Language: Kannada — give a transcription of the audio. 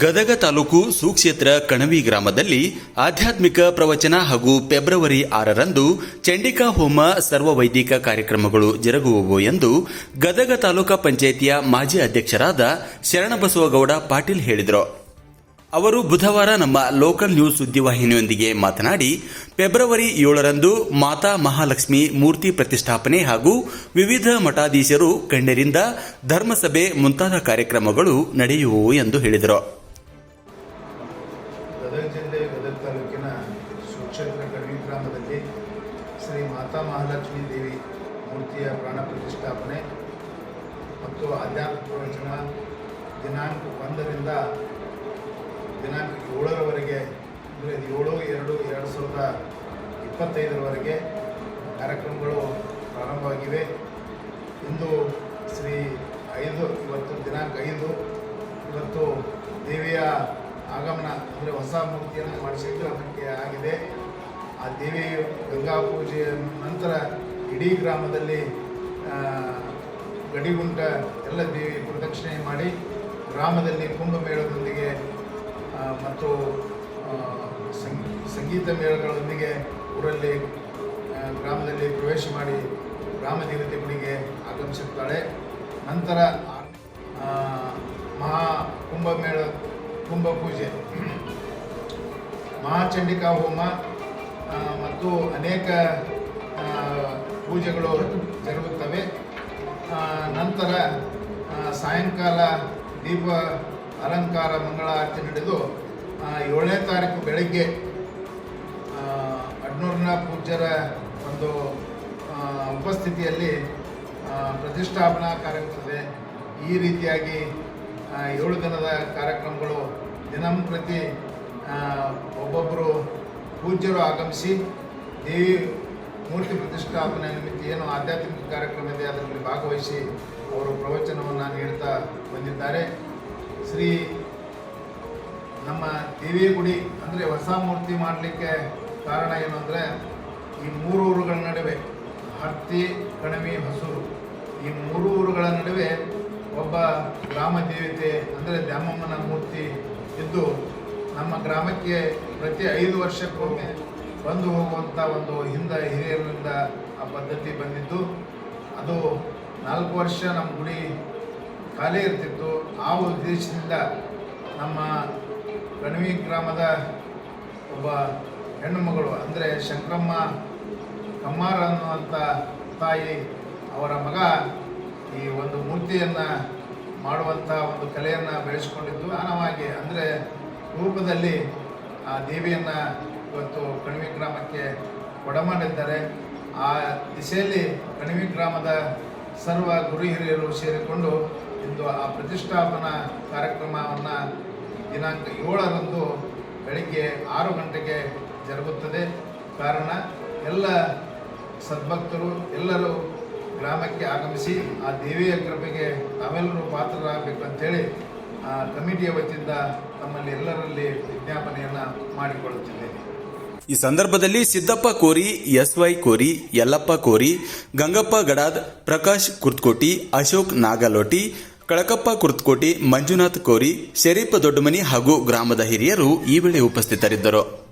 ಗದಗ ತಾಲೂಕು ಸುಕ್ಷೇತ್ರ ಕಣವಿ ಗ್ರಾಮದಲ್ಲಿ ಆಧ್ಯಾತ್ಮಿಕ ಪ್ರವಚನ ಹಾಗೂ ಫೆಬ್ರವರಿ ಆರರಂದು ಚಂಡಿಕಾ ಹೋಮ ಸರ್ವವೈದಿಕ ಕಾರ್ಯಕ್ರಮಗಳು ಜರುಗುವವು ಎಂದು ಗದಗ ತಾಲೂಕಾ ಪಂಚಾಯಿತಿಯ ಮಾಜಿ ಅಧ್ಯಕ್ಷರಾದ ಶರಣಬಸವಗೌಡ ಪಾಟೀಲ್ ಹೇಳಿದರು. ಅವರು ಬುಧವಾರ ನಮ್ಮ ಲೋಕಲ್ ನ್ಯೂಸ್ ಸುದ್ದಿವಾಹಿನಿಯೊಂದಿಗೆ ಮಾತನಾಡಿ, ಫೆಬ್ರವರಿ ಏಳರಂದು ಮಾತಾ ಮಹಾಲಕ್ಷ್ಮಿ ಮೂರ್ತಿ ಪ್ರತಿಷ್ಠಾಪನೆ ಹಾಗೂ ವಿವಿಧ ಮಠಾಧೀಶರು, ಗಣ್ಯರಿಂದ ಧರ್ಮಸಭೆ ಮುಂತಾದ ಕಾರ್ಯಕ್ರಮಗಳು ನಡೆಯುವವು ಎಂದು ಹೇಳಿದರು. ಗದಗ ಜಿಲ್ಲೆ ಗದಗ ತಾಲೂಕಿನ ಸುಕ್ಷೇತ್ರ ಕಡಿಮೆ ಗ್ರಾಮದಲ್ಲಿ ಶ್ರೀ ಮಾತಾ ಮಹಾಲಕ್ಷ್ಮೀ ದೇವಿ ಮೂರ್ತಿಯ ಪ್ರಾಣ ಪ್ರತಿಷ್ಠಾಪನೆ ಮತ್ತು ಆಧ್ಯಾತ್ಮ ಪ್ರವಚನ ದಿನಾಂಕ ಒಂದರಿಂದ ದಿನಾಂಕ ಏಳರವರೆಗೆ, ಅಂದರೆ ಏಳು, ಎರಡು ಎರಡು ಸಾವಿರದ ಇಪ್ಪತ್ತೈದರವರೆಗೆ ಕಾರ್ಯಕ್ರಮಗಳು ಪ್ರಾರಂಭವಾಗಿವೆ. ಇಂದು ಶ್ರೀ ಐದು, ಇವತ್ತು ದಿನಾಂಕ ಐದು. ಇವತ್ತು ದೇವಿಯ ಆಗಮನ ಅಂದರೆ ಹೊಸ ಮೂರ್ತಿಯನ್ನು ಮಾಡಿಸಿದ್ದು ಅದಕ್ಕೆ ಆಗಿದೆ. ಆ ದೇವಿ ಗಂಗಾ ಪೂಜೆಯ ನಂತರ ಇಡೀ ಗ್ರಾಮದಲ್ಲಿ ಗಡಿಗುಂಟ ಎಲ್ಲ ದೇವಿ ಪ್ರದಕ್ಷಿಣೆ ಮಾಡಿ ಗ್ರಾಮದಲ್ಲಿ ಕುಂಭಮೇಳದೊಂದಿಗೆ ಮತ್ತು ಸಂಗ್- ಸಂಗೀತ ಮೇಳಗಳೊಂದಿಗೆ ಊರಲ್ಲಿ ಗ್ರಾಮದಲ್ಲಿ ಪ್ರವೇಶ ಮಾಡಿ ಗ್ರಾಮ ದೇವತೆ ಗುಡಿಗೆ ಆಗಮಿಸುತ್ತಾಳೆ. ನಂತರ ಮಹಾ ಕುಂಭಮೇಳ ಕುಂಭ ಪೂಜೆ ಮಹಾಚಂಡಿಕಾ ಹೋಮ ಮತ್ತು ಅನೇಕ ಪೂಜೆಗಳು ಜರುಗುತ್ತವೆ. ನಂತರ ಸಾಯಂಕಾಲ ದೀಪ ಅಲಂಕಾರ ಮಂಗಳಾರತಿ ನಡೆದು ಏಳನೇ ತಾರೀಕು ಬೆಳಗ್ಗೆ ಅಡ್ನೂರನ ಪೂಜ್ಯರ ಒಂದು ಉಪಸ್ಥಿತಿಯಲ್ಲಿ ಪ್ರತಿಷ್ಠಾಪನಾ ಕಾರ್ಯಕ್ರಮವಿದೆ. ಈ ರೀತಿಯಾಗಿ ಏಳು ದಿನದ ಕಾರ್ಯಕ್ರಮಗಳು ದಿನಂಪ್ರತಿ ಒಬ್ಬೊಬ್ಬರು ಪೂಜ್ಯರು ಆಗಮಿಸಿ ದೇವಿ ಮೂರ್ತಿ ಪ್ರತಿಷ್ಠಾಪನೆ ನಿಮಿತ್ತ ಏನು ಆಧ್ಯಾತ್ಮಿಕ ಕಾರ್ಯಕ್ರಮ ಇದೆ, ಅದರಲ್ಲಿ ಭಾಗವಹಿಸಿ ಅವರು ಪ್ರವಚನವನ್ನು ನೀಡ್ತಾ ಬಂದಿದ್ದಾರೆ. ಶ್ರೀ ನಮ್ಮ ದೇವಿಯ ಗುಡಿ ಅಂದರೆ ಹೊಸ ಮೂರ್ತಿ ಮಾಡಲಿಕ್ಕೆ ಕಾರಣ ಏನು ಅಂದರೆ ಈ ಮೂರು ಊರುಗಳ ನಡುವೆ ಹತ್ತಿ ಕಣವಿ ಹೊಸೂರು ಈ ಮೂರು ಊರುಗಳ ಗ್ರಾಮ ದೇವತೆ ಅಂದರೆ ದ್ಯಾಮಮ್ಮನ ಮೂರ್ತಿ ಇದ್ದು ನಮ್ಮ ಗ್ರಾಮಕ್ಕೆ ಪ್ರತಿ ಐದು ವರ್ಷಕ್ಕೊಮ್ಮೆ ಬಂದು ಹೋಗುವಂಥ ಒಂದು ಹಿಂದ ಹಿರಿಯರಿಂದ ಆ ಪದ್ಧತಿ ಬಂದಿದ್ದು. ಅದು ನಾಲ್ಕು ವರ್ಷ ನಮ್ಮ ಗುಡಿ ಖಾಲಿ ಇರ್ತಿತ್ತು. ಆ ಉದ್ದೇಶದಿಂದ ನಮ್ಮ ಕಣವಿ ಗ್ರಾಮದ ಒಬ್ಬ ಹೆಣ್ಣುಮಗಳು ಅಂದರೆ ಶಂಕರಮ್ಮ ಕಮ್ಮಾರ ಅನ್ನುವಂಥ ತಾಯಿ ಅವರ ಮಗ ಈ ಒಂದು ಮೂರ್ತಿಯನ್ನು ಮಾಡುವಂಥ ಒಂದು ಕಲೆಯನ್ನು ಬೆಳೆಸಿಕೊಂಡಿದ್ದು. ಆನವಾಗಿ ಅಂದರೆ ರೂಪದಲ್ಲಿ ಆ ದೇವಿಯನ್ನು ಇವತ್ತು ಕಣಿವೆ ಗ್ರಾಮಕ್ಕೆ ಕೊಡಮಾಡಿದ್ದಾರೆ ಆ ದಿಸೆಯಲ್ಲಿ ಕಣಿವೆ ಗ್ರಾಮದ ಸರ್ವ ಗುರು ಹಿರಿಯರು ಸೇರಿಕೊಂಡು ಇಂದು ಆ ಪ್ರತಿಷ್ಠಾಪನಾ ಕಾರ್ಯಕ್ರಮವನ್ನು ದಿನಾಂಕ ಏಳರಂದು ಬೆಳಿಗ್ಗೆ ಆರು ಗಂಟೆಗೆ ಜರುಗುತ್ತದೆ. ಕಾರಣ ಎಲ್ಲ ಸದ್ಭಕ್ತರು, ಎಲ್ಲರೂ ಗ್ರಾಮಕ್ಕೆ ಆಗಮಿಸಿ ಆ ದೇವಿಯ ಕೃಪೆಗೆ ತಾವೆಲ್ಲರೂ ಪಾತ್ರರಾಗಬೇಕು ಅಂಥೇಳಿ ಆ ಕಮಿಟಿಯ ವತಿಯಿಂದ ತಮ್ಮಲ್ಲಿ ಎಲ್ಲರಲ್ಲಿ ವಿಜ್ಞಾಪನೆಯನ್ನು ಮಾಡಿಕೊಳ್ಳುತ್ತಿದ್ದೇನೆ. ಈ ಸಂದರ್ಭದಲ್ಲಿ ಸಿದ್ದಪ್ಪ ಕೋರಿ ಎಸ್ ವೈ ಕೋರಿ, ಯಲ್ಲಪ್ಪ ಕೋರಿ, ಗಂಗಪ್ಪ ಗಡಾದ್, ಪ್ರಕಾಶ್ ಕುರ್ತ್ಕೋಟಿ, ಅಶೋಕ್ ನಾಗಲೋಟಿ, ಕಳಕಪ್ಪ ಕುರ್ತ್ಕೋಟಿ, ಮಂಜುನಾಥ್ ಕೋರಿ, ಶರೀಫ್ ದೊಡ್ಡಮನಿ ಹಾಗೂ ಗ್ರಾಮದ ಹಿರಿಯರು ಈ ವೇಳೆ ಉಪಸ್ಥಿತರಿದ್ದರು.